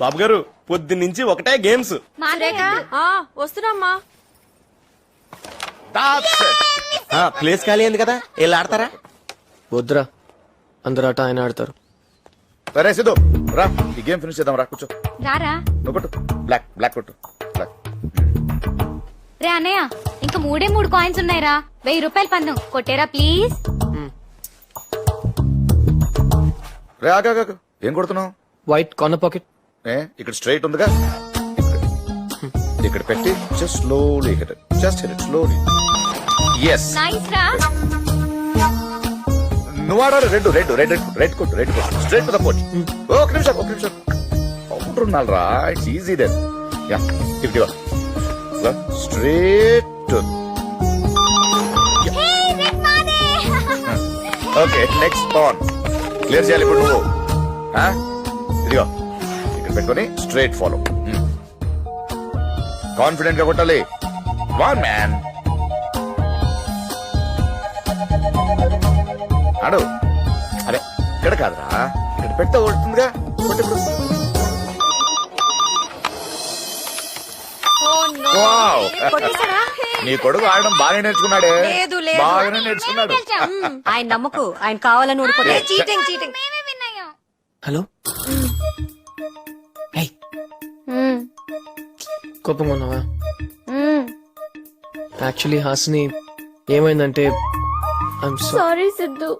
బాబు గారు పొద్దు నుంచి ఒకటే గేమ్స్. వస్తున్నామ్మా. ప్లేస్ ఖాళీ అయింది కదా వెళ్ళి ఆడతారా? వద్దురా అందరు ఆట ఆయన ఆడతారు. సరే సిద్ధు రా ఈ గేమ్ ఫినిష్ చేద్దాం రా కూర్చో. రారా? నువ్వు కొట్టు. బ్లాక్ బ్లాక్ కొట్టు. బ్లాక్ రే అన్నయ్య ఇంకా మూడే మూడు కాయిన్స్ ఉన్నాయిరా. వెయ్యి రూపాయలు పందం కొట్టేరా ప్లీజ్ రే ఆగా ఆగు. ఏం కొడుతున్నావు? వైట్ కార్నర్ పాకెట్ ఏ ఇక్కడ స్ట్రైట్ ఉందిగా? ఇక్కడ. పెట్టి just slowly hit just hit slowly yes నువ్వు ఆడాలి రెడ్ రెడ్ రెడ్ రెడ్ కొట్టు రెడ్ కొట్టు. స్ట్రైట్ టు ద పోచ్ ఒక నిమిషం ఒక నిమిషం. కౌంటర్ ఉండాలి రా. It's easy then ya if straight okay next pawn clear చేయాలి ఇప్పుడు నువ్వు? ఇదిగో పెట్టుకొని స్ట్రైట్ ఫాలో. కాన్ఫిడెంట్గా కొట్టాలి. వన్ మ్యాన్ ఆడు అరే ఇక్కడ కాదురా. ఇక్కడ పెడితే కొడుతుందిగా. వావ్. నీ కొడుకు ఆడడం బాగా నేర్చుకున్నాడే. లేదు, లేదు. బాగానే నేర్చుకున్నాడు. ఆయన నమ్మకు. ఆయన కావాలని ఓడిపోతే చీటింగ్ చీటింగ్ మేమే విన్నాయా హలో కోపంగా ఉన్నావా యాక్చువల్లీ హాస్ని ఏమైందంటే ఐఎమ్ సారీ సిద్ధు.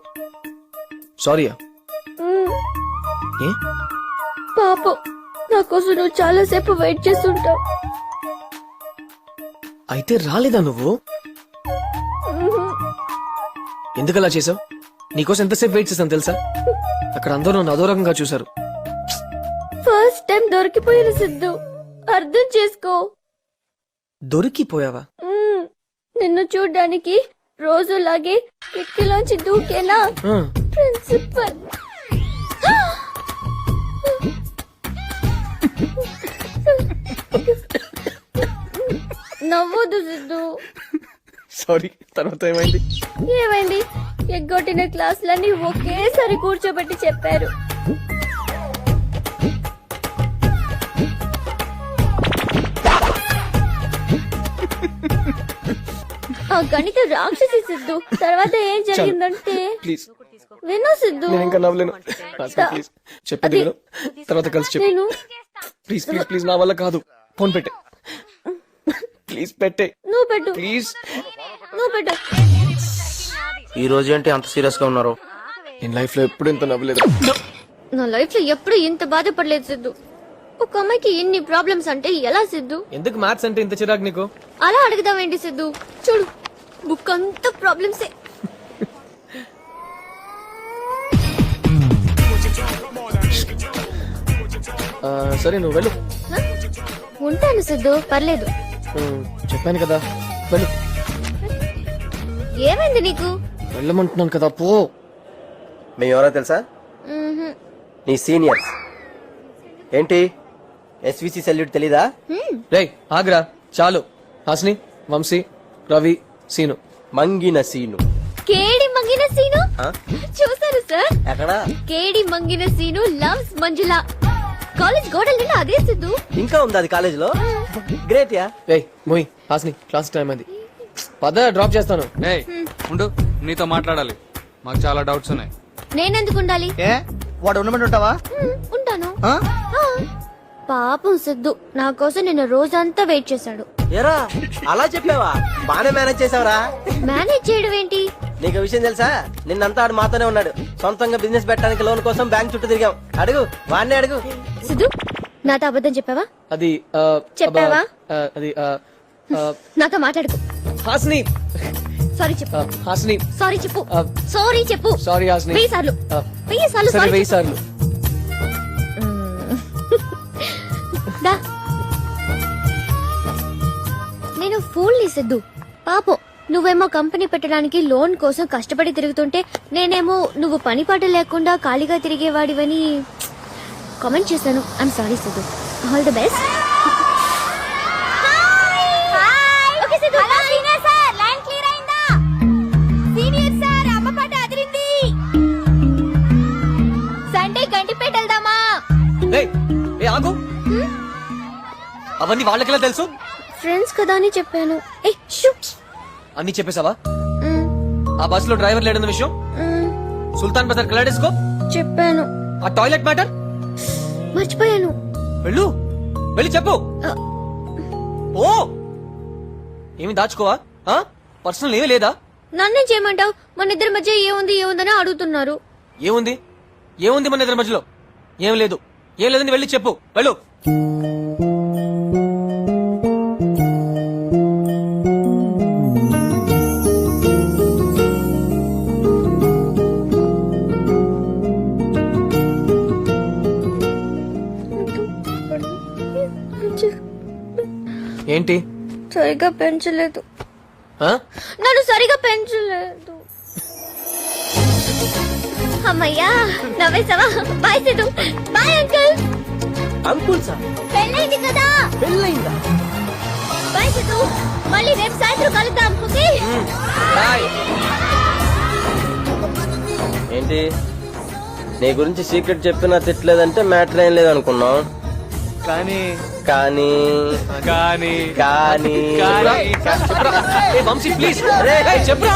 సారీయా ఏ? పాపం నా కోసం నువ్వు చాలా సేపు వెయిట్ చేస్తుంటావు. అయితే రాలేదా నువ్వు? ఎందుకు అలా చేసావు? నీకోసం ఎంతసేపు వెయిట్ చేశాను తెలుసా? అక్కడ అందరూ నన్ను అదో రకంగా చూశారు. ఫస్ట్ టైం దొరికిపోయిన సిద్ధు. అర్థం చేసుకో. దొరికిపోయావా? మ్మ్. నిన్ను చూడ్డానికి రోజులాగే కిటికీలోంచి దూకేనా? ఆ, ప్రిన్సిపల్. నవ్వదు సిద్ధు. సారీ తర్వాత ఏమైంది? ఏమైంది? ఎగ్గొట్టిన క్లాసులన్నీ ఒకేసారి కూర్చోబెట్టి చెప్పారు. ఆ గణిత రాక్షసి సిద్ధు తర్వాత ఏం జరిగిందంటే? ప్లీజ్. విను సిద్ధు. నేను ఇంకా నవ్వలేను. విను. తర్వాత కలిసి చెప్పు. ప్లీజ్ ప్లీజ్ ప్లీజ్ నా వల్ల కాదు. ఫోన్ పెట్టే. ప్లీజ్ పెట్టే. నువ్వు పెట్టు. ప్లీజ్. నువ్వు పెట్టు. ఈ రోజు ఏంటి అంత సీరియస్గా ఉన్నారు? నేను లైఫ్లో ఎప్పుడు ఇంత నవ్వలేదు. నా లైఫ్లో ఎప్పుడు ఇంత బాధపడలేదు సిద్ధు. ఒక అమ్మాయికి ఇన్ని ప్రాబ్లమ్స్ అంటే ఎలా సిద్ధు? ఎందుకు మ్యాథ్స్ అంటే ఇంత చిరాకు నీకు? అలా అడుగుదామేంటి సిద్ధు? చూడు. బుక్ అంతా ప్రాబ్లమ్సే సరే నువ్వు వెళ్ళు. ఉంటాను సిద్ధు పర్లేదు. చెప్పాను కదా. వెళ్ళు. ఏమైంది నీకు? వెళ్ళమంటున్నాను కదా పో. మేము ఎవరో తెలుసా. నీ సీనియర్స్ ఏంటి? ఎస్విసి సెల్యూట్ తెలీదా? రేయ్ ఆగ్రా చాలు. హాస్ని వంశీ రవి సీను. మంగిన సీను. కేడి మంగిన సీను? చూసారు సార్. ఎక్కడా? కేడి మంగిన సీను లవ్స్ మంజుల. కాలేజ్ గోడల నిండా అదే సిద్ధు. ఇంకా ఉంది అది కాలేజ్లో గ్రేట్ యా. రేయ్ మోయ్ హాస్ని క్లాస్ టైం అయింది పద డ్రాప్ చేస్తాను. ఏయ్ ఉండు నీతో మాట్లాడాలి. మాకు చాలా డౌట్స్ ఉన్నాయి. నేనెందుకు ఉండాలి? ఏ? వాడు ఉండమంటే ఉంటావా? ఉంటాను. పాపం సిద్ధు నా కోసం నిన్న రోజంతా వెయిట్ చేశాడు. ఎరా అలా చెప్పావా? బానే మేనేజ్ చేసావరా మేనేజ్ చేయడం ఏంటి? నీకు విషయం తెలుసా? నిన్నంతా ఆడు మాతోనే ఉన్నాడు. సొంతంగా బిజినెస్ పెట్టడానికి లోన్ కోసం బ్యాంక్ చుట్టూ తిరిగాం. అడుగు వాడినే అడుగు. సిద్ధు నాతో అబద్ధం చెప్పావా? అది ఆ, చెప్పావా? ఆ, అది ఆ, ఆ, నాతో మాట్లాడుకో. హాస్ని. సారీ చెప్పు. ఆ, హాస్ని. సారీ చెప్పు. ఆ, సారీ చెప్పు. సారీ హాస్ని. వెయ్యి సార్లు. ఆ, వెయ్యి సార్లు సరే సారీ వెయ్యి చెప్పు. సార్లు. సిద్ధు పాపం నువ్వేమో కంపెనీ పెట్టడానికి లోన్ కోసం కష్టపడి తిరుగుతుంటే నేనేమో నువ్వు పని పాట లేకుండా ఖాళీగా తిరిగేవాడివని కామెంట్ చేశాను. I'm sorry Siddhu. All the best అవన్నీ వాళ్ళకెలా తెలుసు? ఫ్రెండ్స్ కదా అని చెప్పాను. ఏ అన్ని చెప్పేశావా? మ్, ఆ బస్లో డ్రైవర్ లేడన్న విషయం? సుల్తాన్ బజార్ కలాడేసుకో? చెప్పాను. ఆ టాయిలెట్ మ్యాటర్? మర్చిపోయాను. వెళ్ళు. వెళ్ళి చెప్పు. ఓ ఏమి దాచుకోవా? పర్సనల్ ఏమీ లేదా? నన్నేం చేయమంటావు? మన ఇద్దరి మధ్య ఏముంది ఏముందని అడుగుతున్నారు. ఏముంది? ఏముంది మన ఇద్దరి మధ్యలో? ఏం లేదు. ఏం లేదని వెళ్ళి చెప్పు. వెళ్ళు. ఏంటి? సరిగా పెంచలేదు? నన్ను సరిగా పెంచలేదు. అమ్మయ్యా నవ్వేసావా bye Siddhu. Bye uncle. Uncle sir. పెళ్ళైంది కదా. పెళ్ళయిందా బాయ్ సిద్ధు మళ్ళీ రేపు సాయంత్రం కలుద్దాం ఓకే? బాయ్. ఏంటి? నీ గురించి సీక్రెట్ చెప్పినా తిట్టలేదంటే మ్యాటర్ ఏం లేదనుకున్నాం కానీ. కానీ. కానీ. కానీ. ఏ వంశీ ప్లీజ్ చెప్పురా.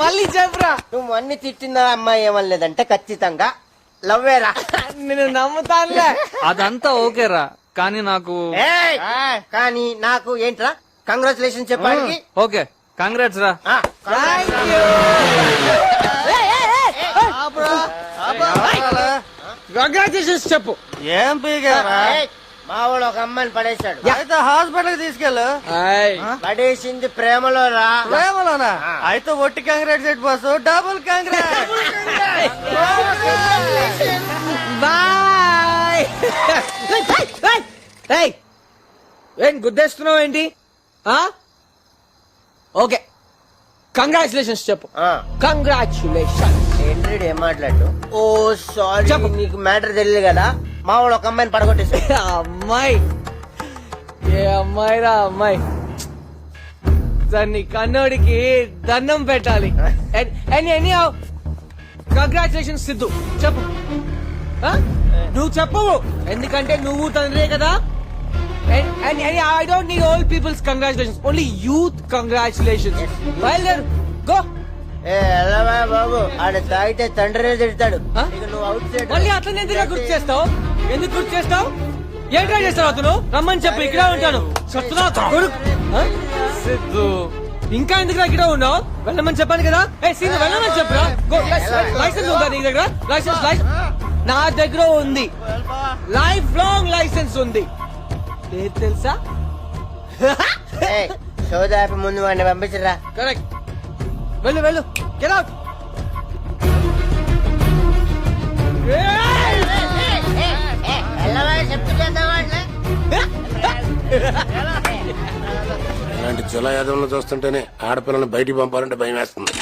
మళ్ళీ చెప్పురా. నువ్వు అన్ని తిట్టిన అమ్మాయి ఏమనలేదంటే ఖచ్చితంగా లవ్వేరా. నేను నమ్ముతానులే. అదంతా ఓకేరా కానీ నాకు ఏయ్! కానీ నాకు ఏంట్రా? కంగ్రాచులేషన్ చెప్పడానికి. ఓకే. కంగ్రాట్స్ రా. ఆ, కంగ్రాచులేషన్స్ చెప్పు. ఏం ఏయ్! మా వాడు ఒక అమ్మాయిని పడేశాడు. అయితే హాస్పిటల్కి తీసుకెళ్ళు పడేసింది ప్రేమలో రా. ప్రేమలోనా? అయితే ఒట్టి Congress set boss. Double Congress boy ఏం గుద్దేస్తున్నావు ఏంటి? ఓకే. కంగ్రాచులేషన్స్ చెప్పు. ఆ, కంగ్రాచులేషన్ ఏంటి ఏం మాట్లాడు? ఓ సారీ చెప్పు. నీకు మ్యాటర్ తెలియదు కదా? మా వాడు ఒక అమ్మాయిని పడగొట్టేసి అమ్మాయి? ఏ అమ్మాయి రా అమ్మాయి? దాన్ని కన్నోడికి దండం పెట్టాలి. Any congratulation Siddhu. చెప్పు. ఆ? నువ్వు చెప్పవు. ఎందుకంటే నువ్వు తండ్రే కదా. And I don't need all peoples congratulations only youth congratulations బయలుదేరు గో ఏ ఎల్లవా బాబు. ఆడ తాగితే తండ్రినే తిడతాడు. ఆ? ఇక నువ్వు అవుట్ సైడ్ మళ్ళీ అట్లనే ఎందుకు గుర్తు చేస్తావు? ఎందుకు గుర్తు చేస్తావు? ఏం ట్రై చేస్తావు అతను? రమ్మని చెప్పు ఇక్కడ ఉంటాను. కొడుకు. ఆ? సిద్ధు. ఇంకా ఎందుకు ఇక్కడ ఉన్నావు? వెళ్ళమని చెప్పాను కదా? ఏ సీన్ వెళ్ళమని చెప్పురా? గో లైసెన్స్ ఉందా నీ దగ్గర? Licence licence. నా దగ్గర ఉంది. లైఫ్ లాంగ్ లైసెన్స్ ఉంది. పేరు తెలుసా? సోదాపి ముందు వాడిని పంపించరా. కరెక్ట్ వెళ్ళు వెళ్ళు. గెట్ అవుట్ ఇలాంటి జులై యాదవ్లను చూస్తుంటేనే ఆడపిల్లని బయటికి పంపాలంటే భయం వేస్తుంది.